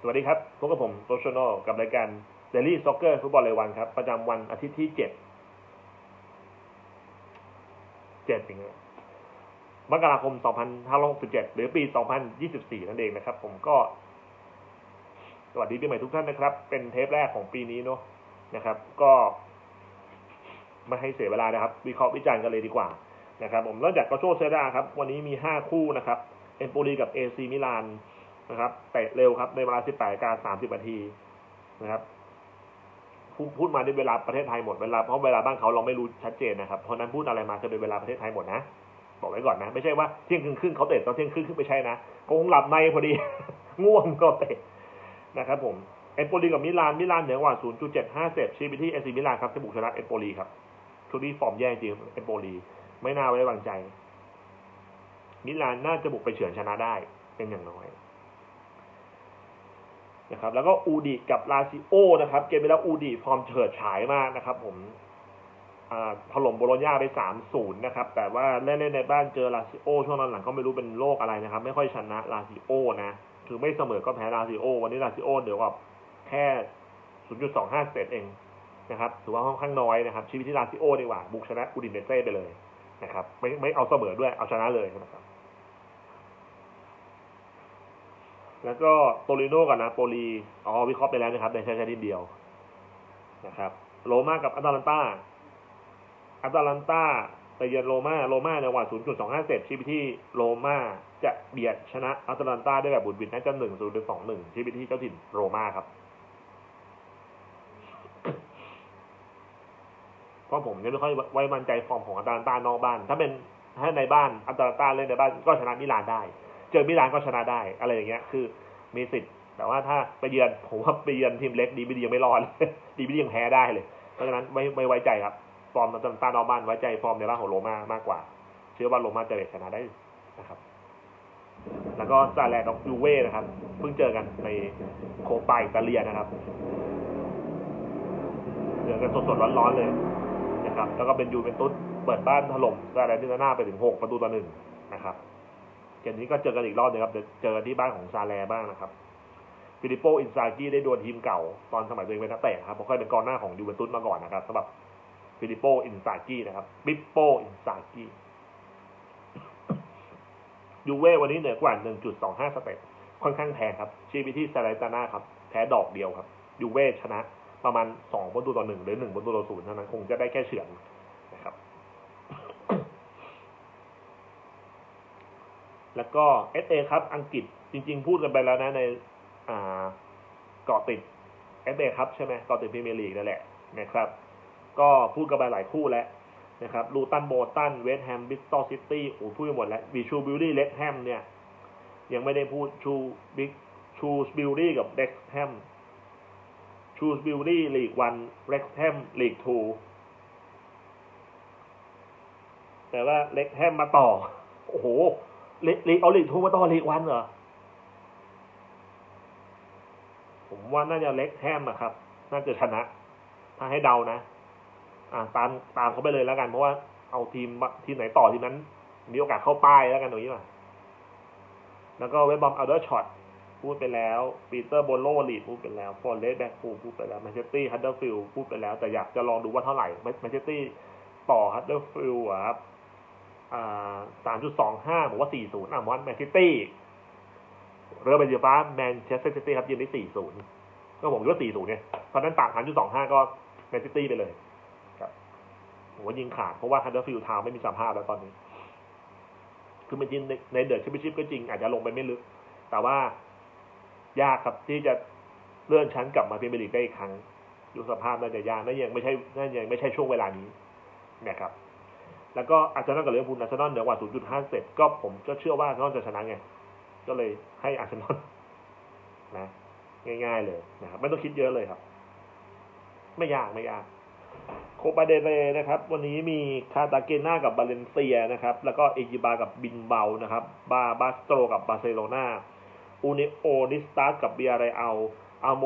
สวัสดีครับ พบกับผมโตชโนกับรายการ Daily Soccer ฟุตบอลรายวันครับ ประจำวันอาทิตย์ที่เจ็ดเจ็ดสิงหามกราคม 2567 หรือปี 2024 นั่นเองนะครับ ผมก็ สวัสดีปีใหม่ทุกท่านนะครับ เป็นเทปแรกของปีนี้เนาะนะครับ ก็ไม่ให้เสียเวลานะครับ วิเคราะห์วิจารณ์กันเลยดีกว่านะครับ ผมเริ่มจากกาโชเซดาครับ วันนี้มี 5 คู่นะครับ เอ็มโปลีกับเอซีมิลาน นะครับเตะเร็วครับ ในเวลา 18การ30นาทีนะครับพูดพูดมาในเวลาประเทศไทยหมดเวลาเพราะเวลาบ้านเขาเราไม่รู้ชัดเจนนะครับเพราะนั้นพูดอะไรมาจะเป็นเวลาประเทศไทยหมดนะบอกไว้ก่อนนะ ไม่ใช่ว่าเที่ยงคืนครึ่งเขาเตะตอนเที่ยงครึ่งครึ่งไม่ใช่นะคงหลับในพอดี ง่วงก็เตะนะครับผมเอมโปลีกับมิลานมิลานเหนือกว่า 0.75 เซฟชีบิที่เอซีมิลานครับจะบุกชนะเอมโปลีครับชุดนี้ฟอร์มแย่จริงเอมโปลีไม่น่าไว้วางใจ มิลานน่าจะบุกไปเฉือนชนะได้เป็นอย่างน้อย นะครับแล้วก็อูดิกับลาซิโอนะครับ เกมไปแล้วอูดิฟอร์มเฉิดฉายมากนะครับ ผมถล่มโบโลญญาไปสามศูนย์นะครับ แต่ว่าเล่นในบ้านเจอลาซิโอช่วงนั้นหลังก็ไม่รู้เป็นโรคอะไรนะครับ ไม่ค่อยชนะลาซิโอนะคือไม่เสมอก็แพ้ลาซิโอ วันนี้ลาซิโอเดี๋ยวกับแค่ศูนย์จุดสองห้าเซตเองนะครับถือว่าค่อนข้างน้อยนะครับชีวิตที่ลาซิโอดีกว่าบุกชนะอูดินเนเซ่ไปเลยนะครับไม่ไม่เอาเสมอด้วยเอาชนะเลยนะครับ แล้วก็โตลิโนกับนาโปลีอ๋อวิเคราะห์ไปแล้วนะครับในแค่แค่นิดเดียวนะครับ โรม่ากับอัตแลนตาอัตแลนตาไปเยือนโรม่าโรม่าในวัน 0.25เซตชี้ไปที่โรม่าจะเบียดชนะอัตแลนตาได้แบบบุญบินน่าจะหนึ่งศูนย์หรือสองหนึ่งชี้ไปที่เจ้าถิ่นโรม่าครับเพราะผมยังไม่ค่อยไว้มั่นใจฟอร์มของอัตแลนตานอกบ้าน ถ้าเป็นถ้าในบ้านอัตแลนตาเล่นในบ้านก็ชนะมิลานได้ เจอมิลานก็ชนะได้อะไรอย่างเงี้ย คือมีสิทธิ์แต่ว่าถ้าไปเยือนผมว่าไปเยือนทีมเล็กดีไม่ดียังไม่รอดดีไม่ดียังแพ้ได้เลย เพราะฉะนั้นไม่ไม่ไว้ใจครับ ฟอร์มอัตแลนตานอบ้านไว้ใจฟอร์มในบ้านของโรม่ามากกว่า เชื่อว่าโรม่าจะชนะได้นะครับ แล้วก็ซาแลนกับยูเว่นะครับ เพิ่งเจอกันในโคปาอิตาเลียนะครับเจอกันสดๆร้อนๆเลยนะครับ แล้วก็เป็นยูเวนตุสเปิดบ้านถล่มซาแลนตินาน่าไปถึงหกประตูต่อหนึ่งนะครับ กมนี้ก็เจอกันอีกรอบนึงครับเจอที่บ้านของซาแลบ้างนะครับฟิลิปโปอินซากิได้โดนทีมเก่าตอนสมัยตัวเองเป็นนักเตะครับเพราะเคยเป็นกองหน้าของยูเวนตุสมาก่อนนะครับสำหรับฟิลิปโปอินซากินะครับบิปโปอินซากิยูเว่วันนี้เหนือกว่า 1.25 สเต็ปค่อนข้างแพงครับชีวิตที่ซาเลตาน่าครับแพ้ดอกเดียวครับยูเว่ชนะประมาณ2ประตูต่อ1หรือ1ประตูต่อ0เท่านั้นคงจะได้แค่เฉือนนะครับ แล้วก็เอสเอครับอังกฤษจริง ๆ พูดกันไปแล้วนะในเกาะติดเอสเอครับใช่ไหมเกาะติดพรีเมียร์ลีกนั่นแหละนะครับ ก็พูดกันไปหลายคู่แล้วนะครับลูตันโบตันเวสต์แฮมบิสตอลซิตี้โอ้พูดไปหมดแล้วบีชูบิลลี่เล็กแฮมเนี่ย ยังไม่ได้พูดชูบิ๊กชูสบิลลี่กับเล็กแฮมชูสบิลลี่ลีกวันเล็กแฮมลีกทูแต่ว่าเล็กแฮมมาต่อ โอ้โห ลีกเอาลีกทูมาต่อลีกวันเหรอ ผมว่าน่าจะเล็กแฮมอะครับ น่าจะชนะ ถ้าให้เดานะ อ่า ตามตามเขาไปเลยแล้วกัน เพราะว่าเอาทีมทีมไหนต่อทีมนั้น มีโอกาสเข้าป้ายแล้วกันตรงนี้ป่ะแล้วก็เวบบอมอัลเดอร์ช็อตพูดไปแล้วปีเตอร์โบโลลีดพูดไปแล้วฟอร์เรสแบ็กฟูพูดไปแล้วแมนเชสเตอร์ฮัตเดอร์ฟิลพูดไปแล้ว แต่อยากจะลองดูว่าเท่าไหร่แมนเชสเตอร์ต่อฮัตเดอร์ฟิลครับ สามจุดสองห้าผมว่าสี่ศูนย์อะมอนแมนเชสเตอร์เรือใบสีฟ้าแมนเชสเตอร์ซิตี้ครับยืนได้สี่ศูนย์ก็ผมคิดว่าสี่ศูนย์เนี่ยเพราะนั้นต่างสามจุดสองห้าก็แมนเชสเตอร์ไปเลยผมว่ายิงขาดเพราะว่าฮันเดอร์ฟิลทาวไม่มีสภาพแล้วตอนนี้ คือมันยิงในในเดอร์ชิปชิปก็จริงอาจจะลงไปไม่ลึก แต่ว่ายากครับที่จะเลื่อนชั้นกลับมาพรีเมียร์ลีกได้อีกครั้งดูสภาพน่าจะยากนั่นยังไม่ใช่นั่นยังไม่ใช่ช่วงเวลานี้นะครับ แล้วก็อาร์เซนอลกับลิเวอร์พูลอาร์เซนอลเหนือกว่า 0.5 เซตก็ผมก็เชื่อว่าอาร์เซนอลจะชนะไง ก็เลยให้อาร์เซนอลนะง่าย ๆ เลยนะครับไม่ต้องคิดเยอะเลยครับ ไม่ยากไม่ยาก โคปาเดเรนะครับ วันนี้มีคาตาเกน่ากับบาเลนเซียนะครับ แล้วก็เอจิบากับบินเบานะครับ บาบาสโตรกับบาร์เซโลนาอูนิโอนิสตาสกับเบียไรเอัลอาโม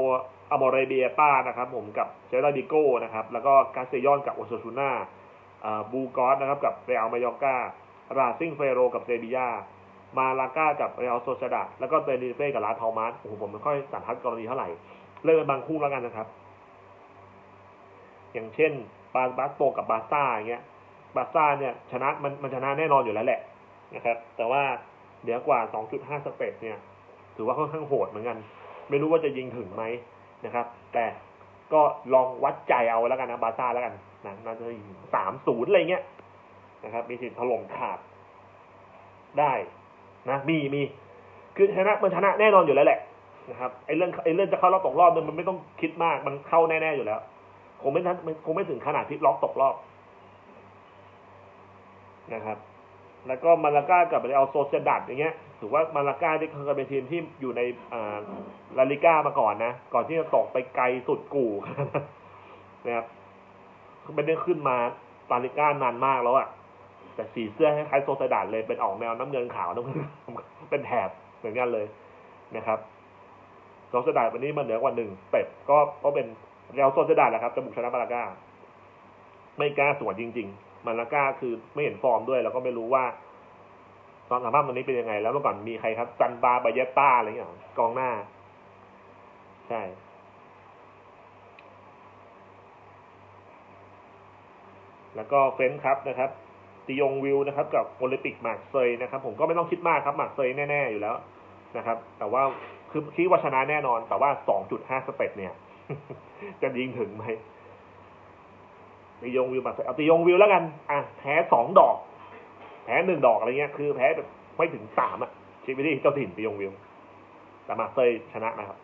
อโมเรเบียป้านะครับ ผมกับเซราดิโก้นะครับ แล้วก็กาเซยอนกับโอซาซูน่า บูกอสนะครับกับเรอัลมายอการาซิงเฟโรกับเซบียามาลาก้ากับเรอัลโซชาดาแล้วก็เตนิเฟ่กับลาทอมัสโอ้โหผมไม่ค่อยสันทัดกรณีเท่าไหร่ เลือกเป็นบางคู่แล้วกันนะครับ อย่างเช่นบาบาสโตกับบาซ่าอย่างเงี้ยบาซ่าเนี่ยชนะมันมันชนะแน่นอนอยู่แล้วแหละนะครับ แต่ว่าเหนือกว่า 2.5 สเตปเนี่ย ถือว่าค่อนข้างโหดเหมือนกัน ไม่รู้ว่าจะยิงถึงไหมนะครับ แต่ก็ลองวัดใจเอาแล้วกันนะบาซ่าแล้วกัน นะน่าจะยิงสามศูนย์อะไรเงี้ยนะครับ มีสิทธิ์ถล่มขาดได้นะมีมีคือชนะมันชนะแน่นอนอยู่แล้วแหละนะครับไอ้เรื่องไอ้เรื่องจะเข้ารอบตกรอบเนี่ยมันไม่ต้องคิดมากมันเข้าแน่ๆอยู่แล้ว คงไม่ทันคงไม่ถึงขนาดพลิกล็อกตกรอบนะครับ แล้วก็มาลาก้ากับเรอัลโซเซดัดอย่างเงี้ยถือว่ามาลาก้าที่เคยเป็นทีมที่อยู่ในอ่าลาลิก้ามาก่อนนะ ก่อนที่จะตกไปไกลสุดกู่นะครับ ไม่ได้ขึ้นมาลาลิก้านานมากแล้วอะแต่สีเสื้อคล้ายๆโซเซดัดเลยเป็นออกแนวน้ำเงินขาวน้ำเงินเป็นแถบเหมือนกันเลยนะครับโซเซดัดวันนี้มันเหนือกว่าหนึ่งเต็ปก็ก็เป็นเรอัลโซเซดัดแหละครับจะบุกชนะมาลาก้าไม่กล้าสวนจริง ๆ มาลาก้าคือไม่เห็นฟอร์มด้วย แล้วก็ไม่รู้ว่าตอนสภาพตอนนี้เป็นยังไง แล้วเมื่อก่อนมีใครครับจันบาบายต้าอะไรอย่างเงี้ยกองหน้า ใช่ แล้วก็เฟนช์ครับนะครับติยงวิวนะครับ กับโอลิมปิกมาร์เซยนะครับ ผมก็ไม่ต้องคิดมากครับมาร์เซยแน่ๆอยู่แล้วนะครับ แต่ว่าคือคิดว่าชนะแน่นอน แต่ว่า 2.5 สเต็ปเนี่ย จะยิงถึงไหมติยงวิวมาร์เซยเอาติยงวิวแล้วกัน อะแพ้สองดอก แพ้หนึ่งดอกอะไรเงี้ย คือแพ้แบบไม่ถึงสามอะชีวิตที่เจ้าถิ่นติยงวิว แต่มาร์เซยชนะนะครับ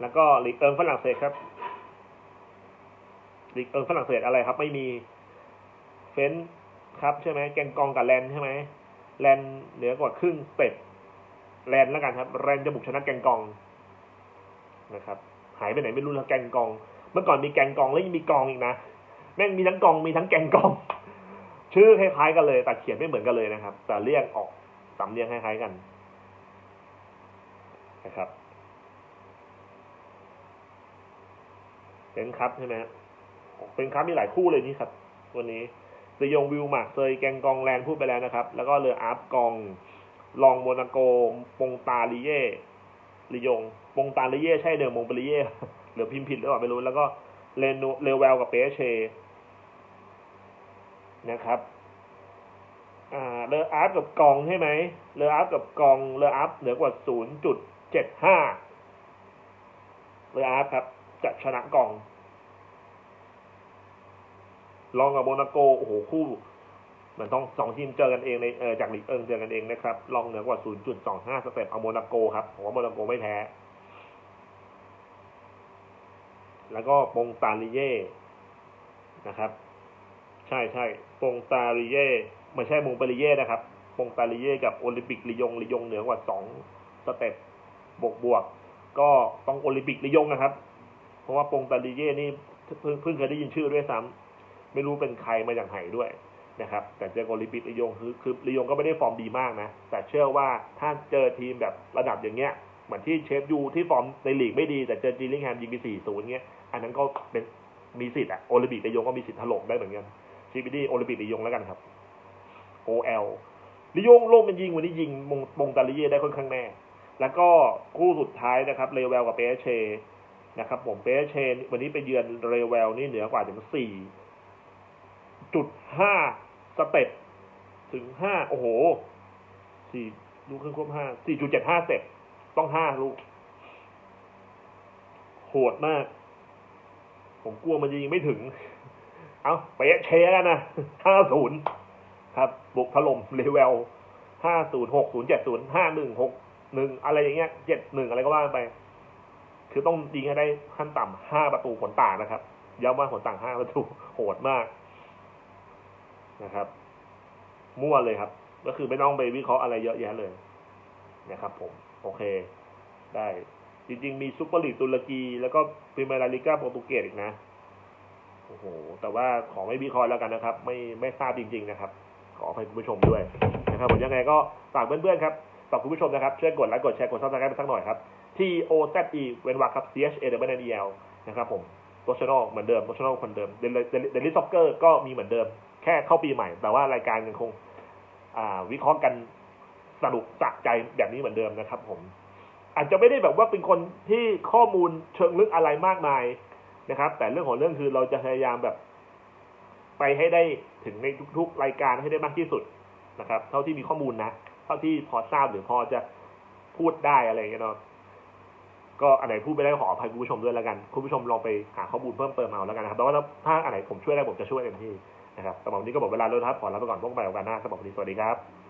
แล้วก็ลีกเอิงฝรั่งเศสครับ เอิงฝรั่งเศสอะไรครับ ไม่มีเฟ้นครับใช่ไหมแกงกองกับแลนใช่ไหมแลนเหนือกว่าครึ่งสเต็ปแลนแล้วกันครับแลนจะบุกชนะแกงกองนะครับ หายไปไหนไม่รู้แล้วแกงกอง เมื่อก่อนมีแกงกองแล้วยังมีกองอีกนะแม่งมีทั้งกองมีทั้งแกงกอง ชื่อคล้ายๆกันเลย แต่เขียนไม่เหมือนกันเลยนะครับ แต่เรียกออกสำเนียงคล้ายๆกันนะครับเป็นครับใช่ไหม เป็นครับมีหลายคู่เลยนี่ครับ วันนี้เรยงวิวหมากเซยแกงกองแลนพูดไปแล้วนะครับ แล้วก็เรืออาร์ฟกอง ลองโมนาโกปงตาลิเย่ริยง ปงตาลิเย่ใช่เดิมมงปลิเย่หรือพิมพ์ผิดหรือเปล่าไม่รู้ แล้วก็เลนเรเวลกับเปเชนะครับอ่าเรืออาร์ฟกับกองใช่ไหมเรืออาร์ฟกับกองเรืออาร์ฟเหนือกว่าศูนย์จุดเจ็ดห้าเรืออาร์ฟครับจะชนะกอง ลองกับโมนาโกโอ้โหคู่เหมือนต้องสองทีมเจอกันเองในเออจากลีกเอิงเจอกันเองนะครับลองเหนือกว่า 0.25 สเต็ปเอาโมนาโกครับผมว่าโมนาโกไม่แพ้ แล้วก็ปงตาลิเย่นะครับ ใช่ใช่ปงตาลิเย่ไม่ใช่มงปาลิเย่นะครับปงตาลิเย่กับโอลิมปิกลียงลียงเหนือกว่า 2 สเต็ปบวกบวกก็ต้องโอลิมปิกลียงนะครับ เพราะว่าปงตาลิเย่นี่เพิ่งเพิ่งเคยได้ยินชื่อด้วยซ้ำ ไม่รู้เป็นใครมาจากไหนด้วยนะครับ แต่เจอโอลิปิกลียงคือคือลียงก็ไม่ได้ฟอร์มดีมากนะ แต่เชื่อว่าถ้าเจอทีมแบบระดับอย่างเงี้ยเหมือนที่เชฟยูที่ฟอร์มในลีกไม่ดี แต่เจอจีลิงแฮมยิงไปสี่ศูนย์เงี้ยอันนั้นก็เป็นมีสิทธิ์อะโอลิปิกลียงก็มีสิทธิ์ถล่มได้เหมือนกันชีบิดีโอลิปิกลียงแล้วกันครับ OL ลิยงโลกมันยิงวันนี้ยิงมงมงตาลิเย่ได้ค่อนข้างแน่ แล้วก็คู่สุดท้ายนะครับเรเวลกับเปเชนะครับผมเปเชวันนี้ไปเยือนเรเวลนี่เหนือกว่าถึงสี่ จุดห้าสเต็ปถึงห้าโอ้โหสี่ลูกขึ้นครบห้าสี่จุดเจ็ดห้าเต็ปต้องห้าลูก โหดมาก ผมกลัวมันจะยิงไม่ถึง เอาเป๊ะเชกันนะห้าศูนย์ครับ บุกถล่มเลเวลห้าศูนย์หกศูนย์เจ็ดศูนย์ห้าหนึ่งหกหนึ่งอะไรอย่างเงี้ยเจ็ดหนึ่งอะไรก็ว่าไป คือต้องยิงให้ได้ขั้นต่ำห้าประตูผลต่างนะครับย้ำว่าผลต่างห้าประตูโหดมาก นะครับ มั่วเลยครับ ก็คือไม่ต้องไปวิเคราะห์อะไรเยอะแยะเลยนะครับผม โอเค ได้จริง ๆ มีซุปเปอร์ลีกตุรกี แล้วก็พรีเมียร์ลีกาโปรตุเกสอีกนะ โอ้โห แต่ว่าขอไม่วิเคราะห์แล้วกันนะครับ ไม่ไม่ทราบจริง ๆ นะครับ ขอให้คุณผู้ชมด้วยนะครับผมยังไงก็ฝากเพื่อนๆครับฝากคุณผู้ชมนะครับช่วยกดไลค์กดแชร์กดซับสไครต์ไปสักหน่อยครับ T O Z E เว้นวรรคครับ C H A W N E L นะครับผมตัวช n น l เหมือนเดิมตัวช n น l คนเดิมเดลิสซ็อกเกอร์ก็มีเหมือนเดิม แค่เข้าปีใหม่ แต่ว่ารายการยังคง อ่า วิเคราะห์กันสนุกสะใจแบบนี้เหมือนเดิมนะครับ ผม อาจจะไม่ได้แบบว่าเป็นคนที่ข้อมูลเชิงลึกอะไรมากมายนะครับ แต่เรื่องของเรื่องคือเราจะพยายามแบบ ไปให้ได้ถึงในทุกๆรายการให้ได้มากที่สุดนะครับ เท่าที่มีข้อมูลนะเท่าที่พอทราบหรือพอจะพูดได้อะไรเงี้ยเนาะก็อันไหนพูดไม่ได้ขออภัยคุณผู้ชมด้วยแล้วกัน คุณผู้ชมลองไปหาข้อมูลเพิ่มเติมเอาแล้วกันนะครับแต่ว่าถ้าอันไหนผมช่วยได้ผมจะช่วยเต็มที่ นะครับสำหรับวันนี้ก็บอกเวลาแล้วนะครับขอลาไปก่อนพบกันใหม่โอกาสหน้าสำหรับวันนี้สวัสดีครับ